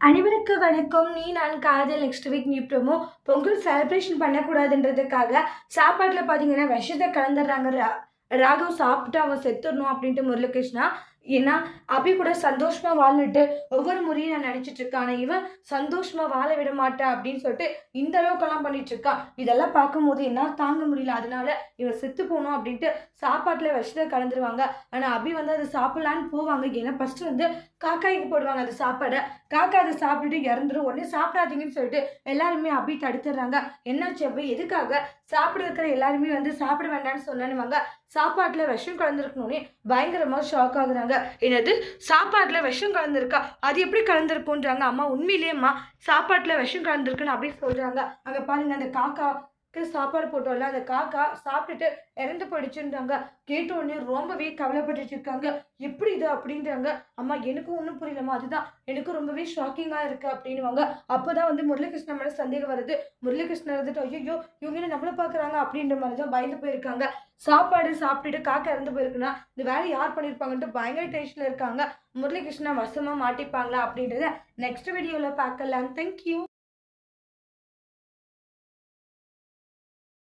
அனைவருக்கு வணக்கம். நீ நான் காதல் நெக்ஸ்ட் வீக் நீ ப்ரோமோ பொங்கல் செலிப்ரேஷன் பண்ணக்கூடாதுன்றதுக்காக சாப்பாட்டில் பார்த்தீங்கன்னா விஷத்தை கலந்துடுறாங்க. ரா ராகவ் சாப்பிட்டு அவன் செத்துடணும் அப்படின்ட்டு முரளிகிருஷ்ணா ஏன்னா அபி கூட சந்தோஷமா வாழ்ந்துட்டு ஒவ்வொரு முறையும் நான் நினச்சிட்டு இருக்கான். இவன் சந்தோஷமா வாழ விட மாட்டேன் அப்படின்னு சொல்லிட்டு இந்த அளவுக்கெல்லாம் பண்ணிட்டு இருக்கான் இதெல்லாம் பார்க்கும்போது என்னால் தாங்க முடியல. அதனால இவன் செத்து போகணும் அப்படின்ட்டு சாப்பாட்டில் விஷத்தை கலந்துருவாங்க. ஆனால் அபி வந்து அதை சாப்பிடலான்னு போவாங்க. ஏன்னா ஃபர்ஸ்ட் வந்து காக்காய்க்கு போடுவாங்க அந்த சாப்பாடை. காக்கா அதை சாப்பிட்டுட்டு இறந்துடும் உடனே சாப்பிடாதீங்கன்னு சொல்லிட்டு எல்லாருமே அபி தடுத்துடுறாங்க. என்னாச்சு அபி? எதுக்காக? சாப்பிட இருக்கிற எல்லாருமே வந்து சாப்பிட வேண்டாம்னு சொன்னானுவாங்க சாப்பாட்டில் விஷம் கலந்துருக்கணும்னே பயங்கரமாக ஷாக் ஆகுறாங்க. என்னது சாப்பாட்டில் விஷம் கலந்துருக்கா? அது எப்படி கலந்துருக்குன்றாங்க அம்மா உண்மையிலேயேம்மா சாப்பாட்டில் விஷம் கலந்துருக்குன்னு அப்படி சொல்கிறாங்க அங்கே பாருங்க அந்த காக்கா காக்காக்கு சாப்பாடு போட்டோம்ல அந்த காக்கா சாப்பிட்டுட்டு இறந்து போயிடுச்சுன்றாங்க. கேட்டோடனே ரொம்பவே கவலைப்பட்டுட்டு இருக்காங்க. எப்படி இது அப்படின்றாங்க. அம்மா எனக்கும் ஒன்றும் புரியலம்மா அதுதான். எனக்கும் ரொம்பவே ஷாக்கிங்காக இருக்குது அப்படின்னுவாங்க. அப்போ தான் வந்து முரளிகிருஷ்ணன் மேலே சந்தேகம் வருது. முரளிகிருஷ்ணன் வந்துட்டு ஐயோ இவங்க என்ன நம்மளை பார்க்குறாங்க அப்படின்ற மாதிரி தான் பயந்து போயிருக்காங்க. சாப்பாடு சாப்பிட்டுட்டு காக்கா இறந்து போயிருக்குன்னா இந்த வேலை யார் பண்ணியிருப்பாங்கன்ட்டு பயங்கர டென்ஷனில் இருக்காங்க. முரளிகிருஷ்ணன் வசமாக மாட்டிப்பாங்களா அப்படின்றத நெக்ஸ்ட் வீடியோவில் பார்க்கலாம். தேங்க்யூ